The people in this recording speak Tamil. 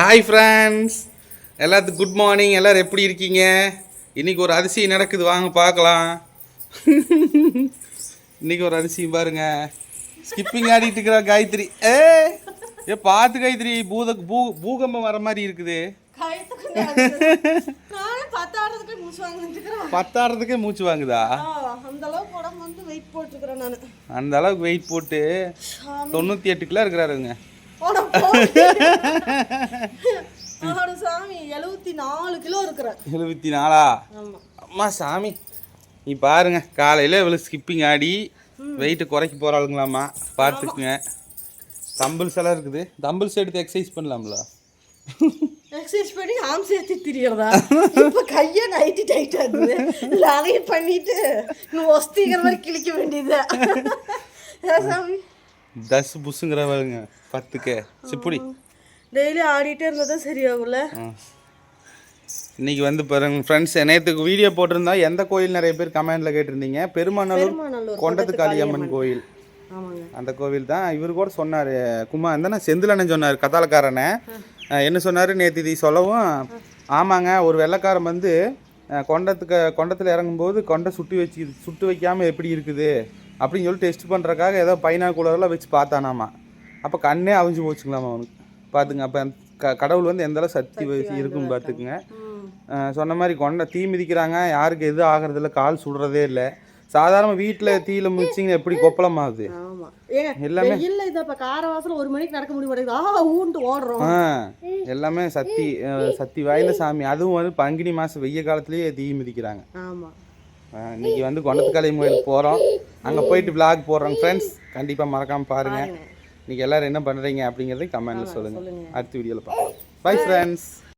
ஹாய் ஃப்ரெண்ட்ஸ் எல்லாத்துக்கும் குட் மார்னிங் எல்லாரும் எப்படி இருக்கீங்க? இன்னைக்கு ஒரு அதிசயம் நடக்குது. வாங்க பார்க்கலாம். இன்னைக்கு ஒரு அதிசயம் பாருங்க. ஸ்கிப்பிங் ஆடிட்டு இருக்கிற காயத்ரி. ஏ ஏ பார்த்து காயத்ரி பூத பூ பூகம்பம் வர மாதிரி இருக்குது. பத்தாடுறதுக்கு மூச்சு வாங்குதா? அந்த அளவுக்கு வெயிட் போட்டு தொண்ணூற்றி எட்டு கிலோ இருக்கிறாருங்க. சாமி எழுபத்தி நாலு கிலோ இருக்கிறேன். எழுபத்தி நாலா அம்மா சாமி நீ பாருங்க காலையில் இவ்வளோ ஸ்கிப்பிங் ஆடி வெயிட்டு குறைக்க போகிறாளுங்களாம்மா பார்த்துக்குங்க. தம்பிள்ஸ் எல்லாம் இருக்குது. தம்பிள்ஸ் எடுத்து எக்ஸசைஸ் பண்ணலாம்ல? எக்ஸசைஸ் பண்ணி ஆம் சேர்த்து திரியறதா? இப்போ கையை நைட்டி டைட் ஆகுது அதையும் பண்ணிட்டு ஒஸ்திங்கிற மாதிரி கிழிக்க வேண்டியது சாமி? தஸ் புஷுங்கிறவங்க பத்துக்கு. சிப்புடி டெய்லி ஆடிட்டே இருந்தால் தான் சரியாகும்ல? இன்னைக்கு வந்து பாருங்க ஃப்ரெண்ட்ஸ் நேற்றுக்கு வீடியோ போட்டிருந்தா எந்த கோயில் நிறைய பேர் கமெண்ட்ல கேட்டிருந்தீங்க? பெருமாநல்லூர் கொண்டத்து காளியம்மன் கோயில். அந்த கோவில் தான் இவர் கூட சொன்னார். குமார் இருந்தா செந்திலண்ணன் சொன்னார் கத்தாலக்காரனை அஹ் என்ன சொன்னார்? நேற்று இது சொல்லவும் ஆமாங்க ஒரு வெள்ளைக்காரன் வந்து கொண்டத்துக்கு கொண்டத்தில் இறங்கும்போது கொண்டை சுட்டு வச்சு சுட்டு வைக்காமல் எப்படி இருக்குது? அப்படின்னு சொல்லி டெஸ்ட் பண்ணுறக்காக ஏதோ பைனாக்குலரெலாம் வச்சு பார்த்தானாமா. அப்போ கண்ணே அவிஞ்சு போச்சுங்களாமா அவனுக்கு. பார்த்துங்க அப்போ க கடவுள் வந்து எந்த அளவு சக்தி இருக்கும் பார்த்துக்குங்க. சொன்ன மாதிரி கொண்டை தீ மிதிக்கிறாங்க யாருக்கு எதுவும் ஆகிறதில்ல கால் சுடுறதே இல்லை. சாதாரண வீட்டில் தீயில மிதிச்சிங்கன்னா எப்படி கொப்பளமாகுது? ஆமா. ஏங்க எல்லாமே வெயில்ல இதை இப்ப கார வாசல ஒரு மணிக்கு நடக்க முடிய மாட்டேங்குது. ஓடுறோம். எல்லாமே சக்தி சக்தி வாய்ந்த சாமி. அதுவும் வந்து பங்குனி மாதம் வெய்ய காலத்துலேயே தீ மிதிக்கிறாங்க. ஆமா. இன்னைக்கு வந்து கொண்டத்துக்காளி கோயிலுக்கு போகிறோம் அங்கே போயிட்டு vlog போடுறோங்க ஃப்ரெண்ட்ஸ் கண்டிப்பாக மறக்காமல் பாருங்கள் இன்னைக்கு எல்லாரும் என்ன பண்ணுறீங்க அப்படிங்கிறத கமெண்ட்டில் சொல்லுங்கள் சொல்லுங்க. அடுத்த வீடியோவில் பார்க்கலாம் பை ஃப்ரெண்ட்ஸ்